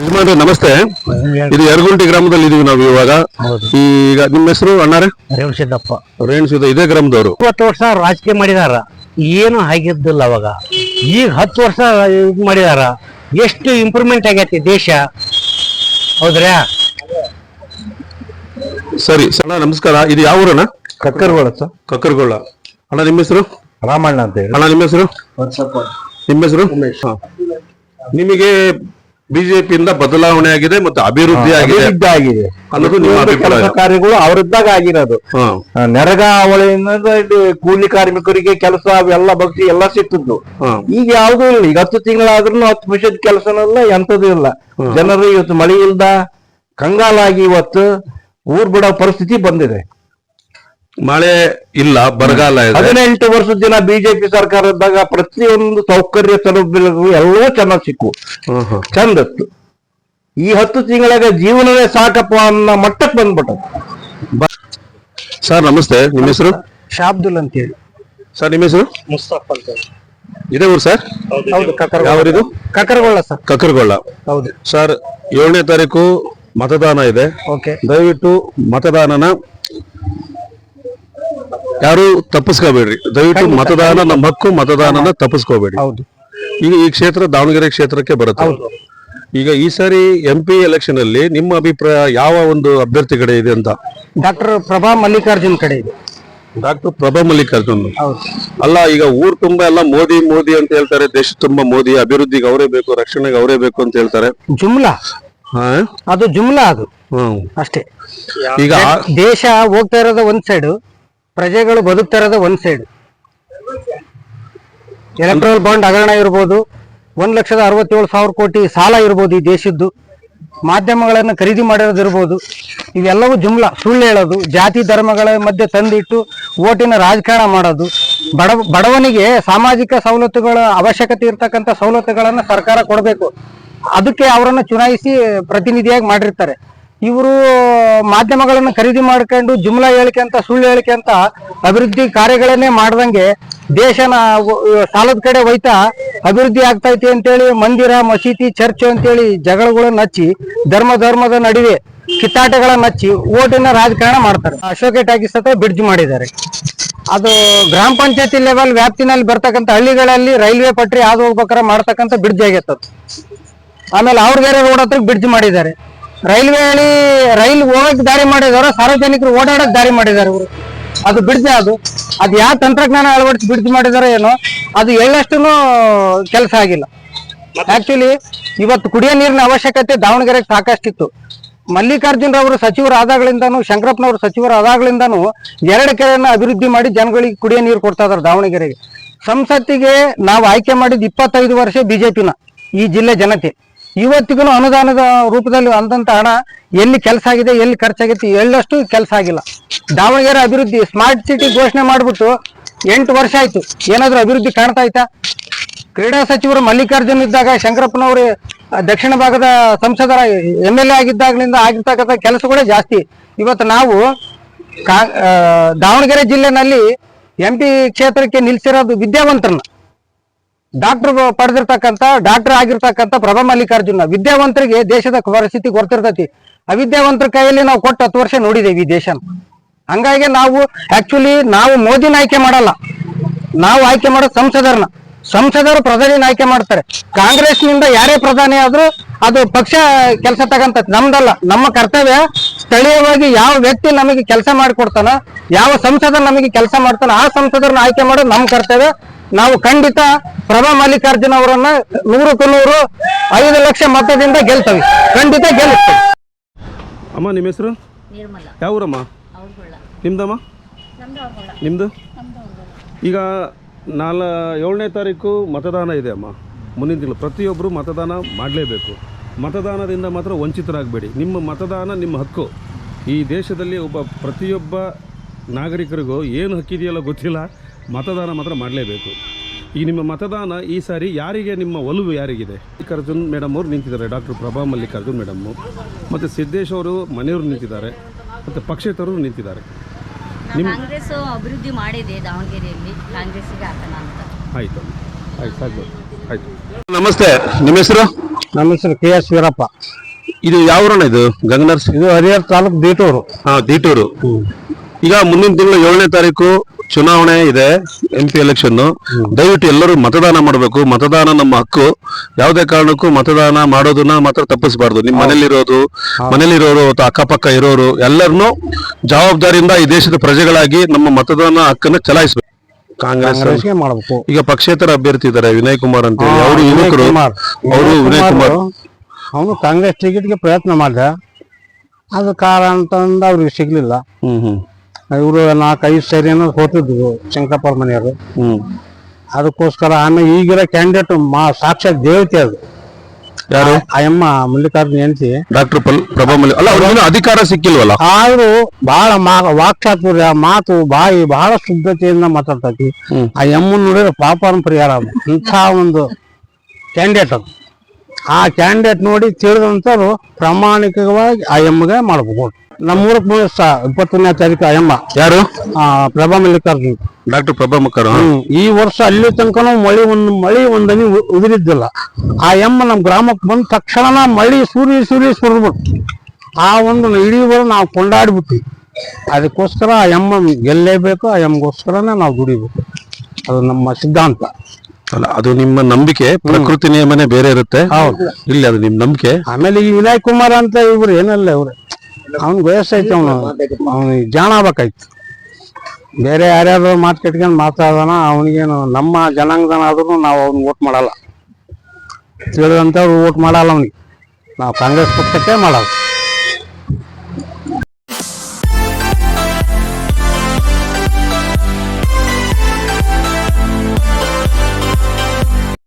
ಯಜಮಾನ್ರೆ ನಮಸ್ತೆ. ಇದು ಯರಗುಂಟಿ ಗ್ರಾಮದಲ್ಲಿ ಇದೀವಿ ನಾವು ಇವಾಗ. ಈಗ ನಿಮ್ಮ ಹೆಸರು ಅಣ್ಣಾರೆ? ರೇಣುಸಿದ್ದಪ್ಪ. ಸಿದ್ದಪ್ಪ ರೇಣಿಸಿದ ಇದೇ ಗ್ರಾಮದವರು. ಇಪ್ಪತ್ತು ವರ್ಷ ರಾಜಕೀಯ ಮಾಡಿದಾರ. ಏನು ಆಗಿದ್ದಿಲ್ಲ ಅವಾಗ. ಈಗ ಹತ್ತು ವರ್ಷ ಇದು ಮಾಡಿದಾರ. ಎಷ್ಟು ಇಂಪ್ರೂವ್ಮೆಂಟ್ ಆಗೈತಿ ದೇಶ? ಹೌದ್ರಾ? ಸರಿ ಸಣ್ಣ ನಮಸ್ಕಾರ. ಇದು ಯಾವ ಊರಣ್ಣ? ಕಕ್ಕರ್ಗೋಳ ಸರ್. ಕಕ್ಕರ್ಗೋಳ. ಅಣ್ಣ ನಿಮ್ಮ ಹೆಸರು? ರಾಮಣ್ಣ ಅಂತ ಹೇಳಿ. ಅಣ್ಣ ನಿಮ್ಮ ಹೆಸರು? ನಿಮ್ಮ ಹೆಸರು. ನಿಮಗೆ ಬಿಜೆಪಿಯಿಂದ ಬದಲಾವಣೆ ಆಗಿದೆ ಮತ್ತು ಅಭಿವೃದ್ಧಿ ಆಗಿದೆ. ಆಗಿದೆ. ಅನ್ನೋದು ನಿಮ್ಮ ಅಭಿಪ್ರಾಯ. ಕೆಲಸ ಕಾರ್ಯಗಳು ಅವರಿದ್ದಾಗ ಆಗಿರೋದು. ಹಾ. ಅವಳಿಂದ ನೆರಗಾವಳಿಯಿಂದ ಕೂಲಿ ಕಾರ್ಮಿಕರಿಗೆ ಕೆಲಸ ಅವೆಲ್ಲ ಭಕ್ತಿ ಎಲ್ಲ ಸಿಕ್ತಿದ್ದು ಹಾ. ಈಗ ಯಾವ್ದು ಇಲ್ಲ. ಈಗ ಹತ್ತು ತಿಂಗಳಾದ್ರೂ ಹತ್ತು ನಿಮಿಷದ ಕೆಲಸನೂ ಇಲ್ಲ. ಎಂತದೂ ಇಲ್ಲ ಜನರು ಇವತ್ತು ಮಳೆ ಇಲ್ದ ಕಂಗಾಲಾಗಿ ಇವತ್ತು ಊರ್ ಬಿಡೋ ಪರಿಸ್ಥಿತಿ ಬಂದಿದೆ. ಮಳೆ ಇಲ್ಲ ಬರಗಾಲ ಇದೆ. ಹದಿನೆಂಟು ವರ್ಷದ ದಿನ ಬಿಜೆಪಿ ಸರ್ಕಾರ ಇದ್ದಾಗ ಪ್ರತಿಯೊಂದು ಸೌಕರ್ಯ ಸೌಲಭ್ಯಗಳು ಎಲ್ಲವೂ ಚೆನ್ನಾಗಿ ಸಿಕ್ಕು. ಚಂದತ್ತು. ಈ ಹತ್ತು ತಿಂಗಳಾಗ ಜೀವನವೇ ಸಾಕಪ್ಪ ಅನ್ನೋ ಮಟ್ಟಕ್ಕೆ ಬಂದ್ಬಿಟ್ಟು ಸರ್ ನಮಸ್ತೆ. ನಿಮ್ಮ ಹೆಸರು? ಶಾಬ್ದುಲ್ ಅಂತ ಹೇಳಿ ಸರ್ ನಿಮ್ಮ ಹೆಸರು? ಮುಸ್ತಾಫ್ ಅಂತ ಇದೇ ಊರು ಸರ್? ಹೌದು ಕಕ್ಕರಗೊಳ್ಳ ಸರ್. ಕಕರಗೊಳ್ಳ ಹೌದು. ಸರ್ ಏಳನೇ ತಾರೀಕು ಮತದಾನ ಇದೆ. ಓಕೆ. ದಯವಿಟ್ಟು ಮತದಾನನ ಯಾರು ತಪ್ಪಿಸ್ಕೋಬೇಡ್ರಿ. ದಯವಿಟ್ಟು ಮತದಾನ ನಮ್ಮ ಹಕ್ಕು ಮತದಾನನ ತಪ್ಪಿಸ್ಕೋಬೇಡಿ ಹೌದು. ಈಗ ಈ ಕ್ಷೇತ್ರ ದಾವಣಗೆರೆ ಕ್ಷೇತ್ರಕ್ಕೆ ಬರುತ್ತೆ. ಈಗ ಈ ಸಾರಿ ಎಂ ಪಿ ಎಲೆಕ್ಷನ್ ಅಲ್ಲಿ ನಿಮ್ಮ ಅಭಿಪ್ರಾಯ ಯಾವ ಒಂದು ಅಭ್ಯರ್ಥಿ ಕಡೆ ಇದೆ ಅಂತ? ಡಾಕ್ಟರ್ ಪ್ರಭಾ ಮಲ್ಲಿಕಾರ್ಜುನ್ ಕಡೆ ಇದೆ. ಡಾಕ್ಟರ್ ಪ್ರಭಾ ಮಲ್ಲಿಕಾರ್ಜುನ್. ಹೌದು. ಅಲ್ಲ ಈಗ ಊರ್ ತುಂಬಾ ಎಲ್ಲ ಮೋದಿ ಮೋದಿ ಅಂತ ಹೇಳ್ತಾರೆ. ದೇಶ ತುಂಬಾ ಮೋದಿ. ಅಭಿವೃದ್ಧಿಗೆ ಅವರೇ ಬೇಕು ರಕ್ಷಣೆಗೆ ಅವರೇ ಬೇಕು ಅಂತ ಹೇಳ್ತಾರೆ. ಜುಮ್ಲಾ. ಹಾ? ಅದು ಜುಮ್ಲಾ ಅದು. ಹ್ಮ್. ಅಷ್ಟೇ. ಈಗ ದೇಶ ಹೋಗ್ತಾ ಇರೋದು ಒಂದ್ ಸೈಡ್ ಪ್ರಜೆಗಳು ಬದುಕ್ತಾ ಇರೋದು ಒಂದ್ ಸೈಡ್ ಎಲೆಕ್ಟ್ರಲ್ ಬಾಂಡ್ ಹಗರಣ ಇರ್ಬೋದು, ಒಂದ್ ಲಕ್ಷದ ಅರವತ್ತೇಳು ಸಾವಿರ ಕೋಟಿ ಸಾಲ ಇರ್ಬೋದು ಈ ದೇಶದ್ದು. ಮಾಧ್ಯಮಗಳನ್ನು ಖರೀದಿ ಮಾಡಿರೋದಿರ್ಬೋದು ಇವೆಲ್ಲವೂ ಜುಮ್ಲಾ, ಸುಳ್ಳು ಹೇಳೋದು, ಜಾತಿ ಧರ್ಮಗಳ ಮಧ್ಯೆ ತಂದಿಟ್ಟು ಓಟಿನ ರಾಜಕಾರಣ ಮಾಡೋದು. ಬಡ, ಬಡವನಿಗೆ ಸಾಮಾಜಿಕ ಸವಲತ್ತುಗಳ ಅವಶ್ಯಕತೆ ಇರ್ತಕ್ಕಂಥ ಸವಲತ್ತುಗಳನ್ನು ಸರ್ಕಾರ ಕೊಡಬೇಕು. ಅದಕ್ಕೆ ಅವರನ್ನು ಚುನಾಯಿಸಿ ಪ್ರತಿನಿಧಿಯಾಗಿ ಮಾಡಿರ್ತಾರೆ. ಇವರು ಮಾಧ್ಯಮಗಳನ್ನು ಖರೀದಿ ಮಾಡ್ಕೊಂಡು ಜುಮ್ಲಾ ಹೇಳಿಕೆ ಅಂತ, ಸುಳ್ಳು ಹೇಳಿಕೆ ಅಂತ ಅಭಿವೃದ್ಧಿ ಕಾರ್ಯಗಳನ್ನೇ ಮಾಡ್ದಂಗೆ ದೇಶನ ಸಾಲದ ಕಡೆ ಹೋಯ್ತಾ ಅಭಿವೃದ್ಧಿ ಆಗ್ತೈತಿ ಅಂತೇಳಿ ಮಂದಿರ, ಮಸೀದಿ, ಚರ್ಚ್ ಅಂತೇಳಿ ಜಗಳಗಳನ್ನ ಹಚ್ಚಿ, ಧರ್ಮ ಧರ್ಮದ ನಡುವೆ ಕಿತ್ತಾಟಗಳನ್ನ ಹಚ್ಚಿ ಓಟಿನ ರಾಜಕಾರಣ ಮಾಡ್ತಾರೆ. ಅಶೋಕ ಟಾಕೀಸ್ ಬ್ರಿಡ್ಜ್ ಮಾಡಿದ್ದಾರೆ. ಅದು ಗ್ರಾಮ ಪಂಚಾಯತಿ ಲೆವೆಲ್ ವ್ಯಾಪ್ತಿನಲ್ಲಿ ಬರ್ತಕ್ಕಂಥ ಹಳ್ಳಿಗಳಲ್ಲಿ ರೈಲ್ವೆ ಪಟ್ರಿ ಹಾದು ಹೋಗ್ಬೇಕಾರೆ ಮಾಡ್ತಕ್ಕಂತ ಬ್ರಿಡ್ಜ್ ಆಗೈತದು ಆಮೇಲೆ ಆಮೇಲೆ ಬೇರೆ ರೋಡ್ ಹತ್ರ ಬ್ರಿಡ್ಜ್ ಮಾಡಿದ್ದಾರೆ. ರೈಲ್ವೆ ಹಳಿ, ರೈಲ್ ಹೋಗಕ್ ದಾರಿ ಮಾಡಿದಾರ ಸಾರ್ವಜನಿಕರು ಓಡಾಡಕ್ ದಾರಿ ಮಾಡಿದ್ದಾರೆ ಇವರು. ಅದು ಬಿಡದೆ ಅದು. ಅದ್ ಯಾವ ತಂತ್ರಜ್ಞಾನ ಅಳವಡಿಸಿ ಬಿಡ್ತಿ ಮಾಡಿದಾರ ಏನೋ, ಅದು ಎಳ್ಳಷ್ಟು ಕೆಲಸ ಆಗಿಲ್ಲ. ಆಕ್ಚುಲಿ ಇವತ್ತು ಕುಡಿಯೋ ನೀರಿನ ಅವಶ್ಯಕತೆ ದಾವಣಗೆರೆಗೆ ಸಾಕಷ್ಟಿತ್ತು. ಮಲ್ಲಿಕಾರ್ಜುನ್ ಅವರು ಸಚಿವರಾದಾಗಳಿಂದಾನು ಶಂಕರಪ್ಪನವರು ಸಚಿವರಾದಾಗಳಿಂದಾನು ಎರಡು ಕೆರೆಯನ್ನ ಅಭಿವೃದ್ಧಿ ಮಾಡಿ ಜನಗಳಿಗೆ ಕುಡಿಯೋ ನೀರು ಕೊಡ್ತಾ ಇದಾರೆ ದಾವಣಗೆರೆಗೆ. ಸಂಸತ್ತಿಗೆ ನಾವು ಆಯ್ಕೆ ಮಾಡಿದ ಇಪ್ಪತ್ತೈದು ವರ್ಷ ಬಿಜೆಪಿನ, ಈ ಜಿಲ್ಲೆ ಜನತೆ. ಇವತ್ತಿಗೂ ಅನುದಾನದ ರೂಪದಲ್ಲಿ ಅಂದಂತ ಹಣ ಎಲ್ಲಿ ಕೆಲಸ ಆಗಿದೆ, ಎಲ್ಲಿ ಖರ್ಚಾಗೈತಿ ಎಳ್ಳಷ್ಟು ಕೆಲಸ ಆಗಿಲ್ಲ. ದಾವಣಗೆರೆ ಅಭಿವೃದ್ಧಿ ಸ್ಮಾರ್ಟ್ ಸಿಟಿ ಘೋಷಣೆ ಮಾಡಿಬಿಟ್ಟು ಎಂಟು ವರ್ಷ ಆಯ್ತು. ಏನಾದ್ರೂ ಅಭಿವೃದ್ಧಿ ಕಾಣ್ತಾ ಆಯ್ತಾ? ಕ್ರೀಡಾ ಸಚಿವರು ಮಲ್ಲಿಕಾರ್ಜುನ್ ಇದ್ದಾಗ ಶಂಕರಪ್ಪನವರು ದಕ್ಷಿಣ ಭಾಗದ ಸಂಸದರ ಎಂ ಎಲ್ ಎ ಆಗಿದ್ದಾಗಲಿಂದ ಆಗಿರ್ತಕ್ಕಂಥ ಕೆಲಸಗಳೇ ಜಾಸ್ತಿ. ಇವತ್ತು ನಾವು ದಾವಣಗೆರೆ ಜಿಲ್ಲೆನಲ್ಲಿ ಎಂ ಪಿ ಕ್ಷೇತ್ರಕ್ಕೆ ನಿಲ್ಸಿರೋದು ವಿದ್ಯಾವಂತರನ್ನ. ಡಾಕ್ಟರ್ ಪಡೆದಿರ್ತಕ್ಕಂಥ, ಡಾಕ್ಟರ್ ಆಗಿರ್ತಕ್ಕಂಥ ಪ್ರಭಾ ಮಲ್ಲಿಕಾರ್ಜುನ ವಿದ್ಯಾವಂತರಿಗೆ ದೇಶದ ಪರಿಸ್ಥಿತಿ ಗೊತ್ತಿರ್ತೈತಿ. ಅವಿದ್ಯಾವಂತರ ಕೈಯಲ್ಲಿ ನಾವು ಕೊಟ್ಟು ಹತ್ತು ವರ್ಷ ನೋಡಿದೇವಿ ಈ ದೇಶನ ಹಂಗಾಗಿ ನಾವು ಆಕ್ಚುಲಿ ನಾವು ಮೋದಿನ ಆಯ್ಕೆ ಮಾಡಲ್ಲ. ನಾವು ಆಯ್ಕೆ ಮಾಡೋ ಸಂಸದರನ್ನ. ಸಂಸದರು ಪ್ರಧಾನಿನ ಆಯ್ಕೆ ಮಾಡ್ತಾರೆ. ಕಾಂಗ್ರೆಸ್ನಿಂದ ಯಾರೇ ಪ್ರಧಾನಿ ಆದ್ರೂ ಅದು ಪಕ್ಷ ಕೆಲಸ ತಗಂತ ನಮ್ದಲ್ಲ. ನಮ್ಮ ಕರ್ತವ್ಯ ಸ್ಥಳೀಯವಾಗಿ ಯಾವ ವ್ಯಕ್ತಿ ನಮಗೆ ಕೆಲಸ ಮಾಡಿಕೊಡ್ತಾನ, ಯಾವ ಸಂಸದ ನಮಗೆ ಕೆಲಸ ಮಾಡ್ತಾನ, ಆ ಸಂಸದರನ್ನ ಆಯ್ಕೆ ಮಾಡೋದು ನಮ್ಮ ಕರ್ತವ್ಯ ನಾವು ಖಂಡಿತ ಪ್ರಭಾ ಮಲ್ಲಿಕಾರ್ಜುನ್ ಅವರನ್ನ ನೂರಕ್ಕೂ ನೂರು ಐದು ಲಕ್ಷ ಮತದಿಂದ ಗೆಲ್ತವಿ. ಖಂಡಿತ ಗೆಲ್ಲಿಸ್ತೇವೆ ಅಮ್ಮ ನಿಮ್ಮ ಹೆಸರು? ನಿರ್ಮಲ. ಯಾವ ಊರಮ್ಮ ನಿಮ್ದಮ್ಮ? ನಮ್ದು ಅವ್ರುಗಳ. ನಿಮ್ದು? ನಮ್ದು ಈಗ ನಾಲ್ ಏಳನೇ ತಾರೀಕು ಮತದಾನ ಇದೆ ಅಮ್ಮ. ಮುಂದಿನ ತಿಂಗಳು ಪ್ರತಿಯೊಬ್ಬರು ಮತದಾನ ಮಾಡಲೇಬೇಕು. ಮತದಾನದಿಂದ ಮಾತ್ರ ವಂಚಿತರಾಗಬೇಡಿ. ನಿಮ್ಮ ಮತದಾನ ನಿಮ್ಮ ಹಕ್ಕು. ಈ ದೇಶದಲ್ಲಿ ಒಬ್ಬ ಪ್ರತಿಯೊಬ್ಬ ನಾಗರಿಕರಿಗೂ ಏನು ಹಕ್ಕಿದೆಯಲ್ಲ ಗೊತ್ತಿಲ್ಲ. ಮತದಾನ ಮಾತ್ರ ಮಾಡಲೇಬೇಕು. ಈಗ ನಿಮ್ಮ ಮತದಾನ ಈ ಸಾರಿ ಯಾರಿಗೆ ನಿಮ್ಮ ಒಲವು ಯಾರಿಗಿದೆ? ಮಲ್ಲಿಕಾರ್ಜುನ್ ಮೇಡಮ್ ಅವರು ನಿಂತಿದ್ದಾರೆ ಡಾಕ್ಟರ್ ಪ್ರಭಾ ಮಲ್ಲಿಕಾರ್ಜುನ್ ಮೇಡಮ್ಮು ಮತ್ತು ಸಿದ್ದೇಶ್ ಅವರು ಮನೆಯವರು ನಿಂತಿದ್ದಾರೆ ಮತ್ತು ಪಕ್ಷೇತರರು ನಿಂತಿದ್ದಾರೆ. ಕಾಂಗ್ರೆಸ್ ಅಭಿವೃದ್ಧಿ ಮಾಡಿದೆ ದಾವಣಗೆರೆಯಲ್ಲಿ ಕಾಂಗ್ರೆಸ್ಸಿಗೆ ಹಾಕೋಣ ಅಂತ. ಆಯ್ತು ಆಯ್ತು ಸಾಕು ಆಯ್ತು. ನಮಸ್ತೆ ನಿಮ್ಮ ಹೆಸರು? ನಮ್ಮ ಹೆಸರು ಕೆ ಎಸ್ ವೀರಪ್ಪ. ಇದು ಯಾವ ಊರಣ್ಣ ಇದು? ಗಂಗನರ್ಸ್ ಇದು ಹರಿಹರ ತಾಲೂಕು ದೀಟೂರು. ಹಾಂ ದೀಟೂರು. ಈಗ ಮುಂದಿನ ತಿಂಗಳು ಏಳನೇ ತಾರೀಕು ಚುನಾವಣೆ ಇದೆ ಎಂ ಪಿ ಎಲೆಕ್ಷನ್ ದಯವಿಟ್ಟು ಎಲ್ಲರೂ ಮತದಾನ ಮಾಡಬೇಕು. ಮತದಾನ ನಮ್ಮ ಹಕ್ಕು. ಯಾವುದೇ ಕಾರಣಕ್ಕೂ ಮತದಾನ ಮಾಡೋದನ್ನ ಮಾತ್ರ ತಪ್ಪಿಸಬಾರ್ದು. ನಿಮ್ಮ ಮನೇಲಿರೋದು ಮನೇಲಿರೋರು ಅಥವಾ ಅಕ್ಕಪಕ್ಕ ಇರೋರು ಎಲ್ಲರನ್ನೂ ಜವಾಬ್ದಾರಿಯಿಂದ ಈ ದೇಶದ ಪ್ರಜೆಗಳಾಗಿ ನಮ್ಮ ಮತದಾನ ಹಕ್ಕನ್ನ ಚಲಾಯಿಸಬೇಕು. ಕಾಂಗ್ರೆಸ್ ಮಾಡಬೇಕು. ಈಗ ಪಕ್ಷೇತರ ಅಭ್ಯರ್ಥಿ ಇದ್ದಾರೆ ವಿನಯ್ ಕುಮಾರ್ ಅಂತ ಹೇಳಿ. ಅವರು ಯುವಕರು. ಅವರು ವಿನಯ್ ಕುಮಾರ್. ಅವನು ಕಾಂಗ್ರೆಸ್ ಟಿಕೆಟ್ಗೆ ಪ್ರಯತ್ನ ಮಾಡಿದ. ಅದು ಕಾರಣ ಅಂತಂದು ಅವ್ರಿಗೆ ಸಿಗ್ಲಿಲ್ಲ. ಹ್ಮ್ ಹ್ಮ್. ಇವರು ನಾಲ್ಕೈದು ಸೇರಿಯನ್ನು ಹೋತಿದ್ರು ಶಂಕರಪ್ಪ ಮನೆಯವರು. ಹ್ಮ್. ಅದಕ್ಕೋಸ್ಕರ ಆಮೇಲೆ ಈಗಿರೋ ಕ್ಯಾಂಡಿಡೇಟ್ ಮಾ ಸಾಕ್ಷಾತ್ ದೇವತೆ ಅದು. ಯಾರು? ಅಯ್ಯಮ್ಮ ಮಲ್ಲಿಕಾರ್ಜುನ ಹೆಂಡತಿ. ಡಾಕ್ಟರ್ ಪಲ್ ಪ್ರಭಾಮಲಿ ಅಲ್ಲ ಅಧಿಕಾರ ಸಿಕ್ಕಿಲ್ವಲ್ಲ? ಆದ್ರೂ ಬಹಳ ಮಾ ವಾಕ್ಚಾತುರ್ಯ ಮಾತು ಬಾಯಿ ಬಹಳ ಶುದ್ಧತೆಯಿಂದ ಮಾತಾಡ್ತೈತಿ. ಆ ಎಮ್ಮನ್ ನೋಡಿದ್ರೆ ಪಾಪನ ಪರಿಹಾರ. ಇಂಥ ಒಂದು ಕ್ಯಾಂಡಿಡೇಟ್ ಅದು. ಆ ಕ್ಯಾಂಡಿಡೇಟ್ ನೋಡಿ ತಿಳಿದಂತರು ಪ್ರಾಮಾಣಿಕವಾಗಿ ಆ ಎಮ್ಗೆ ಮಾಡಬಹುದು ಮುಗಿಸ ಇಪ್ಪತ್ತೊಂದನೇ ತಾರೀಕು ಆ ಎಮ್ಮ ಯಾರು? ಪ್ರಭಾ ಮಲ್ಲಿಕಾರ್ಜುನ್. ಡಾಕ್ಟರ್ ಪ್ರಭಾ ಮಕ್ಕರ್ ಈ ವರ್ಷ ಅಲ್ಲಿ ತನಕನೂ ಮಳಿ ಒಂದು ಮಳಿ ಒಂದನಿ ಉದುರಿದ್ದಿಲ್ಲ. ಆ ಎಮ್ಮ ನಮ್ಮ ಗ್ರಾಮಕ್ಕೆ ಬಂದ ತಕ್ಷಣ ಮಳಿ ಸೂರ್ಯ ಸೂರಿ ಸುರಿದ್ಬಿಟ್ಟು ಆ ಒಂದು ಇಡೀ ಬರೋ ನಾವು ಕೊಂಡಾಡ್ಬಿಟ್ವಿ. ಅದಕ್ಕೋಸ್ಕರ ಆ ಎಮ್ಮ ಗೆಲ್ಲೇಬೇಕು ಆ ಎಮ್ಗೋಸ್ಕರನೇ ನಾವು ದುಡಿಬೇಕು. ಅದು ನಮ್ಮ ಸಿದ್ಧಾಂತ. ಅಲ್ಲ ಅದು ನಿಮ್ಮ ನಂಬಿಕೆ ಪ್ರಕೃತಿ ನಿಯಮನೇ ಬೇರೆ ಇರುತ್ತೆ. ಹೌದು. ಇಲ್ಲಿ ಅದು ನಿಮ್ ನಂಬಿಕೆ. ಆಮೇಲೆ ಈ ವಿನಯ್ ಕುಮಾರ್ ಅಂತ ಇವ್ರು ಏನಲ್ಲ ಇವ್ರು. ಅವ್ನಿಗೆ ವಯಸ್ಸೈತೆ ಅವನು ಅವ್ನಿಗೆ ಜಾಣ ಆಗ್ಬೇಕಾಯ್ತು. ಬೇರೆ ಯಾರ್ಯಾರು ಮಾತು ಕಟ್ಕೊಂಡು ಮಾತಾಡೋಣ ಅವನಿಗೇನು ನಮ್ಮ ಜನಾಂಗದನ ಆದ್ರೂ ನಾವು ಅವ್ನಿಗೆ ವೋಟ್ ಮಾಡಲ್ಲ. ತಿಳಿದಂಥವ್ರು ವೋಟ್ ಮಾಡಲ್ಲ ಅವ್ನಿಗೆ. ನಾವು ಕಾಂಗ್ರೆಸ್ ಪಕ್ಷಕ್ಕೆ ಮಾಡೋದು